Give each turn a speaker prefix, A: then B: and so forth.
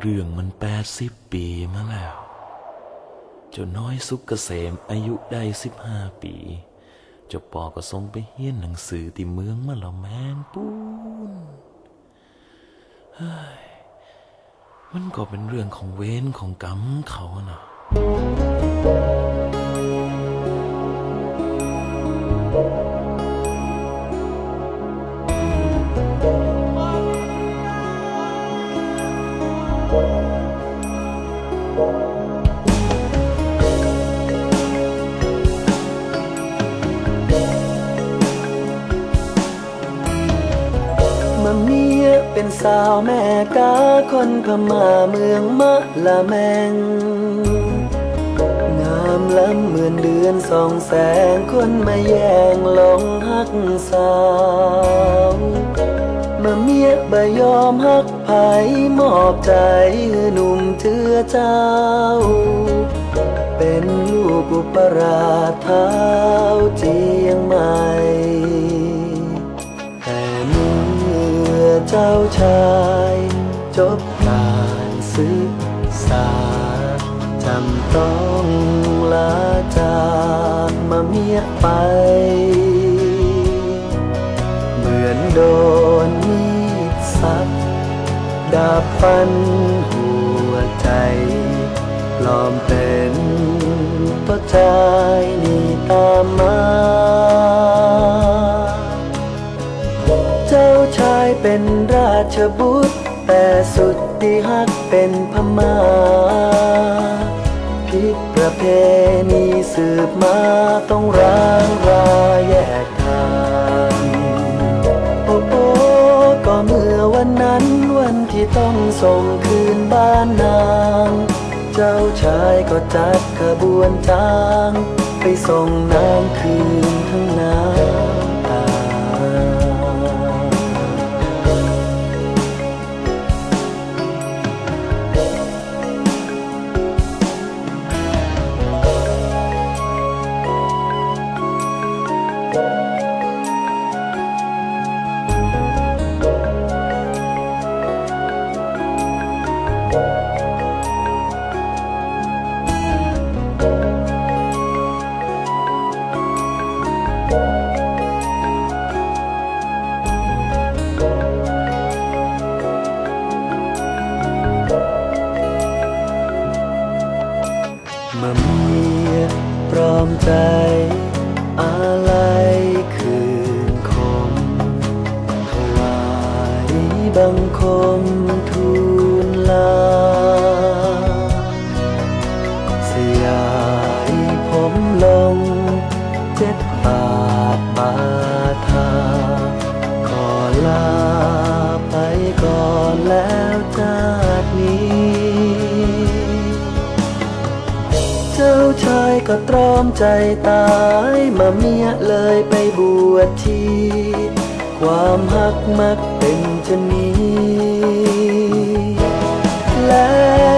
A: เรื่องมันแปดสิบปีมาแล้ว เจ้าน้อยสุกเกษมอายุได้สิบห้าปีเจ้าปอก็ส่งไปเฮียนหนังสือที่เมืองมาละแมนปูนเฮ้ยมันก็เป็นเรื่องของเวรของกรรมเขาอะนะ
B: เมียเป็นสาวแม่กาคนพม่าเมืองมะละแมง งามล้ำเหมือนเดือนสองแสงคนมาแย่งหลงฮักสาวมาเมียบยอมฮักไผมอบใจให้หนุ่มเถือเจ้า เป็นลูกอุปราชเท้าเจียงใหม่ เจ้าชายจบการศึกษาจำต้องลาจากมาเมียไป เหมือนโดนมีดสับดาบฟันหัวใจปลอมเป็นตัวชายนี่ตามมา ราชบุตร แต่สุดที่ฮักเป็นพม่าผิดประเพณีสืบมาต้องร้างราแยกทางโอ้โอ้ก็เมื่อวันนั้นวันที่ต้องส่งคืนบ้านนาง เจ้าชายก็จัดขบวนจาง ไปส่งนางคืนทั้งน้ำ รอมใจอะไรคืนคมถวายบังคมทูลลาายก็ตรอมใจตายมาเมียเลยไปบวชที ความหักมักเป็นชนนี้แล้